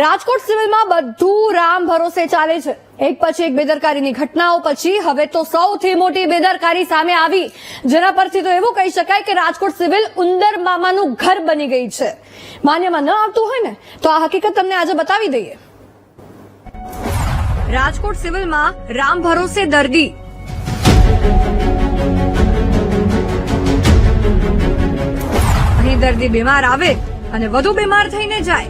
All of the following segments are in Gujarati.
રાજકોટ સિવિલમાં બધું રામ ભરોસે ચાલે છે. એક પછી એક બેદરકારીની ઘટનાઓ, પછી હવે તો સૌથી મોટી બેદરકારી સામે આવી. જેના પરથી તો એવું કહી શકાય કે રાજકોટ સિવિલ ઉંદર મામાનું ઘર બની ગઈ છે. માન્યમાં ન આવતું હોય ને, તો આ હકીકત તમને આજે બતાવી દઈએ. રાજકોટ સિવિલમાં રામ ભરોસે દર્દી. અહીં દર્દી બીમાર આવે અને વધુ બીમાર થઈને જાય.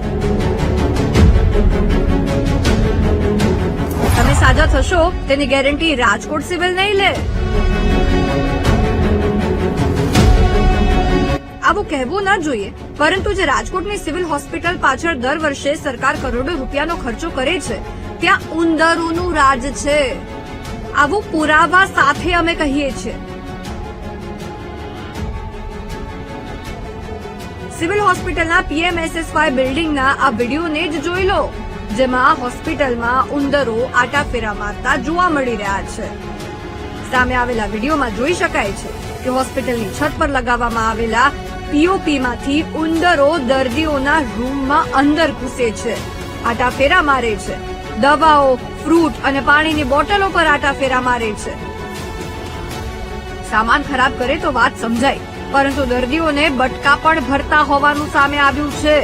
સાજા થશો, તેની ગેરંટી રાજકોટ સિવિલ નહીં લે. આવું કહેવું ના જોઈએ, પરંતુ જે રાજકોટની સિવિલ હોસ્પિટલ પાછળ દર વર્ષે સરકાર કરોડો રૂપિયાનો ખર્ચો કરે છે, ત્યાં ઉંદરોનું રાજ છે. આવું પુરાવા સાથે અમે કહીએ છીએ. સિવિલ હોસ્પિટલના પીએમએસએસવાય બિલ્ડિંગના આ વિડીયોને જ જોઈ લો. જેમાં હોસ્પિટલમાં ઉંદરો આટાફેરા મારતા જોવા મળી રહ્યા છે. સામે આવેલા વિડીયોમાં જોઈ શકાય છે કે હોસ્પિટલની છત પર લગાવવામાં આવેલા પીઓપીમાંથી ઉંદરો દર્દીઓના રૂમમાં અંદર ઘૂસે છે. આટાફેરા મારે છે. દવાઓ, ફ્રૂટ અને પાણીની બોટલો પર આટાફેરા મારે છે. સામાન ખરાબ કરે તો વાત સમજાય, પરંતુ દર્દીઓને બટકા પણ ભરતા હોવાનું સામે આવ્યું છે.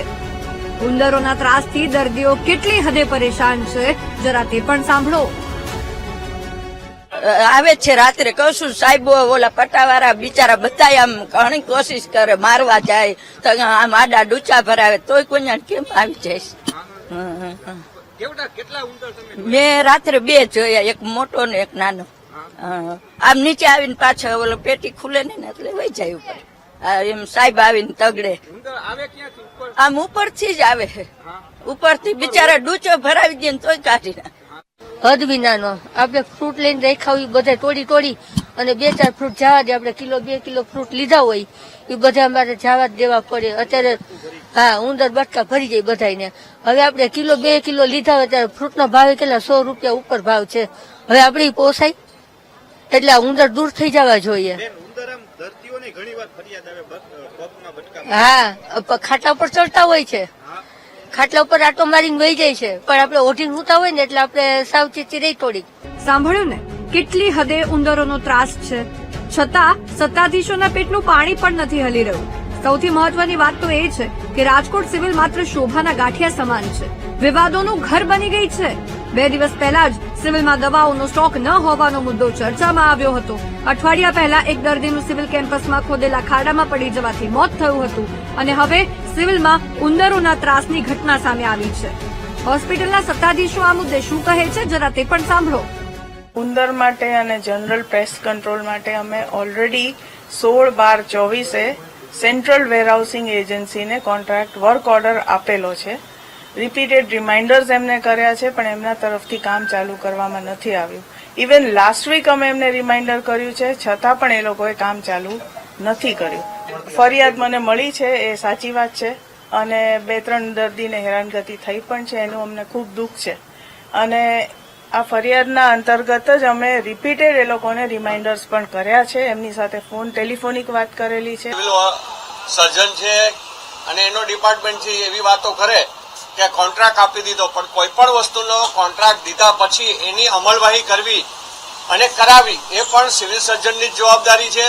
ઉંદરોના ત્રાસથી દર્દીઓ કેટલી હદે પરેશાન છે જરા તે પણ સાંભળો. આવે છે રાત્રે. કશું સાહેબો ઓલા પટાવાળા બિચારા બધા આમ ઘણી કોશિશ કરે મારવા જાય તો આમ આડા ડૂચા ભરાવે તોય કોઈ કેમ આવી જઈશ મેં રાત્રે બે જોયા એક મોટો ને એક નાનો. હા. આમ નીચે આવીને પાછળ ઓલો પેટી ખુલે ને એટલે વહી જાય ઉપર. આ એમ સાહેબ આવીને તગડે. આવે ક્યાંથી? ઉપર આમ ઉપરથી જ આવે છે. ઉપરથી બિચારા ડૂચો ભરાવી દે ને તોય કાઢી નાખે. હદ વિનાનો. આપણે ફ્રૂટ લઈને હોય બધા તોડી તોડી અને બે ચાર ફ્રૂટ જવા દે. આપણે કિલો, બે કિલો ફ્રૂટ લીધા હોય એ બધા અમારે જવા જ દેવા પડે. અત્યારે, હા, ઉંદર બટકા ભરી જાય બધાને હવે આપણે કિલો, બે કિલો લીધા હોય ત્યારે ફ્રૂટનો ભાવ કેટલા સો રૂપિયા ઉપર ભાવ છે. હવે આપણે પોસાય? એટલે ઉંદર દૂર થઈ જવા જોઈએ. હા ખાટલા ઉપર ચડતા હોય છે. ખાટલા ઉપર આટો મારીને વહી જાય છે. પણ આપણે ઓઢીને ઉતા હોય ને એટલે આપણે સાવચેતી રહી થોડીક. સાંભળ્યું ને? કેટલી હદે ઉંદરોનો ત્રાસ છે. છતાં સત્તાધીશોના પેટનું પાણી પણ નથી હલી રહ્યું. સૌથી મહત્વની વાત તો એ છે કે રાજકોટ સિવિલ માત્ર શોભાના ગાંઠિયા સમાન છે. વિવાદોનું ઘર બની ગઈ છે. બે દિવસ પહેલા જ સિવિલમાં દવાઓનો સ્ટોક ન હોવાનો મુદ્દો ચર્ચામાં આવ્યો હતો. અઠવાડિયા પહેલા એક દર્દીનું સિવિલ કેમ્પસમાં ખોદેલા ખાડામાં પડી જવાથી મોત થયું હતું અને હવે સિવિલમાં ઉંદરોના ત્રાસની ઘટના સામે આવી છે. હોસ્પિટલના સત્તાધીશો આ મુદ્દે શું કહે છે જરા તે પણ સાંભળો. ઉંદર માટે અને જનરલ પેસ્ટ કંટ્રોલ માટે અમે ઓલરેડી સોળ બાર ચોવીસે સેન્ટ્રલ વેરહાઉસિંગ એજન્સીને કોન્ટ્રાક્ટ વર્ક ઓર્ડર આપેલો છે. રિપીટેડ રિમાઇન્ડર્સ એમને કર્યા છે, પણ એમના તરફથી કામ ચાલુ કરવામાં નથી આવ્યું. ઇવન લાસ્ટ વીક અમે એમને રિમાઇન્ડર કર્યું છે, છતાં પણ એ લોકોએ કામ ચાલુ નથી કર્યું. ફરિયાદ મને મળી છે, એ સાચી વાત છે, અને બે ત્રણ દર્દીને હેરાનગતિ થઈ પણ છે, એનું અમને ખૂબ દુઃખ છે. અને આ ફરિયાદના અંતર્ગત જ અમે રિપીટેડ એ લોકોને રિમાઇન્ડર્સ પણ કર્યા છે, એમની સાથે ફોન, ટેલિફોનિક વાત કરેલી છે. સર્જન છે, અને એનો ડિપાર્ટમેન્ટ છે, એવી વાતો કરે. કે કોન્ટ્રાક્ટ આપી દીધો. પણ કોઈ પણ વસ્તુનો કોન્ટ્રાક્ટ દીધા પછી એની અમલવાહી કરવી અને કરાવી એ પણ સિવિલ સર્જનની જવાબદારી છે.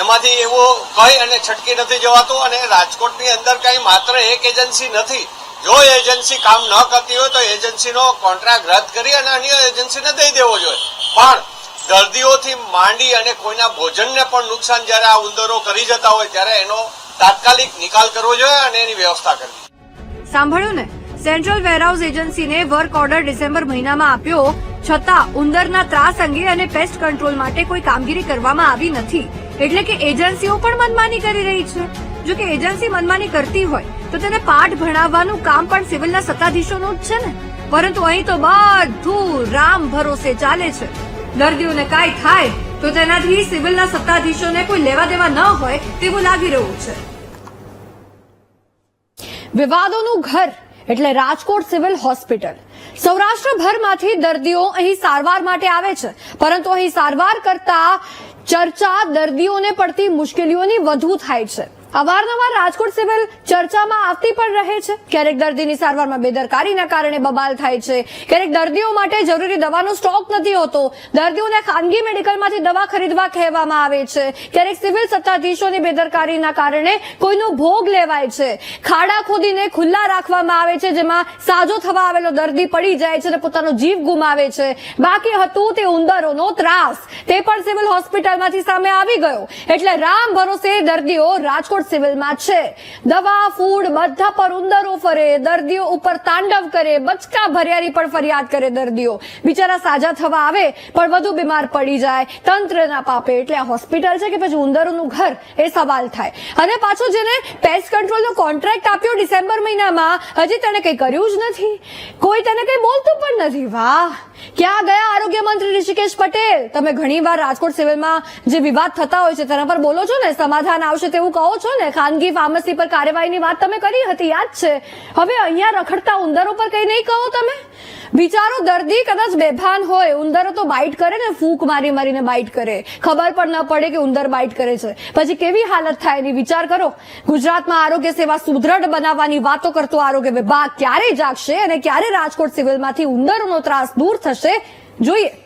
એમાંથી એવો કઈ અને છટકી નથી જવાતું અને રાજકોટની અંદર કઈ માત્ર એક એજન્સી નથી. જો એજન્સી કામ ન કરતી હોય તો એજન્સીનો કોન્ટ્રાક્ટ રદ કરી અને અન્ય એજન્સીને દઈ દેવો જોઈએ. પણ દર્દીઓથી માંડી અને કોઈના ભોજનને પણ નુકસાન જ્યારે આ ઉંદરો કરી જતા હોય ત્યારે એનો તાત્કાલિક નિકાલ કરવો જોઈએ અને એની વ્યવસ્થા કરવી. સાંભળ્યું ને? સેન્ટ્રલ વેરહાઉસ એજન્સીને વર્ક ઓર્ડર ડિસેમ્બર મહિનામાં આપ્યો, છતાં ઉંદરના ત્રાસ અંગે અને પેસ્ટ કંટ્રોલ માટે કોઈ કામગીરી કરવામાં આવી નથી. એટલે કે એજન્સીઓ પણ મનમાની કરી રહી છે. જો કે એજન્સી મનમાની કરતી હોય, તો તેને પાઠ ભણાવવાનું કામ પણ સિવિલના સત્તાધીશોનું જ છે ને? પરંતુ અહીં તો બધું રામ ભરોસે ચાલે છે. દર્દીઓને કાંઈ થાય, તો તેનાથી સિવિલના સત્તાધીશોને કોઈ લેવા દેવા ન હોય તેવું લાગી રહ્યું છે. વિવાદોનું ઘર એટલે રાજકોટ સિવિલ હોસ્પિટલ. સૌરાષ્ટ્રભરમાંથી દર્દીઓ અહીં સારવાર માટે આવે છે. પરંતુ અહીં સારવાર કરતા ચર્ચા દર્દીઓને પડતી મુશ્કેલીઓની વધુ થાય છે. અવારનવાર રાજકોટ સિવિલ ચર્ચામાં આવતી પણ રહે છે. ક્યારેક દર્દીની સારવારમાં બેદરકારીના કારણે બબાલ થાય છે. ક્યારેક દર્દીઓ માટે જરૂરી દવાનો સ્ટોક નથી હોતો. દર્દીઓને ખાનગી મેડિકલમાંથી દવા ખરીદવા કહેવામાં આવે છે. ક્યારેક સિવિલ સત્તાધીશોની બેદરકારીના કારણે કોઈનો ભોગ લેવાય છે. ખાડા ખોદીને ખુલ્લા રાખવામાં આવે છે, જેમાં સાજો થવા આવેલો દર્દી પડી જાય છે અને પોતાનો જીવ ગુમાવે છે. બાકી હતું તે ઉંદરોનો ત્રાસ. તે પણ સિવિલ હોસ્પિટલમાંથી સામે આવી ગયો. એટલે રામ ભરોસે દર્દીઓ રાજકોટ સિવિલમાં છે. દવા, ફૂડ બધા પર ઉંદરો ફરે, દર્દીઓ ઉપર તાંડવ કરે, બચકા ભર્યારી પણ ફરિયાદ કરે દર્દીઓ. બિચારા સાજા થવા આવે, પણ વધુ બીમાર પડી જાય. તંત્રના પાપે એટલે આ હોસ્પિટલ છે કે પછી ઉંદરોનું ઘર, એ સવાલ થાય. અને પાછો જેને પેસ્ટ કંટ્રોલનો કોન્ટ્રાક્ટ આપ્યો ડિસેમ્બર મહિનામાં, હજી તેને કંઈ કર્યું જ નથી. કોઈ તેને કંઈ બોલતું પણ નથી. વાહ! ક્યાં ગયા આરોગ્ય મંત્રી ઋષિકેશ પટેલ? તમે ઘણીવાર રાજકોટ સિવિલમાં જે વિવાદ થતા હોય છે, તેના પર બોલો છો ને? સમાધાન આવશે તેવું કહો છો? ને, ખાનગી ફાર્મસી પર કાર્યવાહીની વાત તમે કરી હતી, યાદ છે? હવે અહીંયા રખડતા ઉંદરો પર કઈ નહીં કહો તમે. વિચારો દર્દી કદાચ બેભાન હોય, ઉંદરો તો બાઇટ કરે ને, ફૂંક મારી મારીને બાઇટ કરે. ખબર પણ ન પડે કે ઉંદર બાઇટ કરે છે. પછી કેવી હાલત થાય એની વિચાર કરો. ગુજરાતમાં આરોગ્ય સેવા સુદૃઢ બનાવવાની વાતો કરતો આરોગ્ય વિભાગ ક્યારે જાગશે અને ક્યારે રાજકોટ સિવિલમાંથી ઉંદરોનો ત્રાસ દૂર થશે? જોઈએ.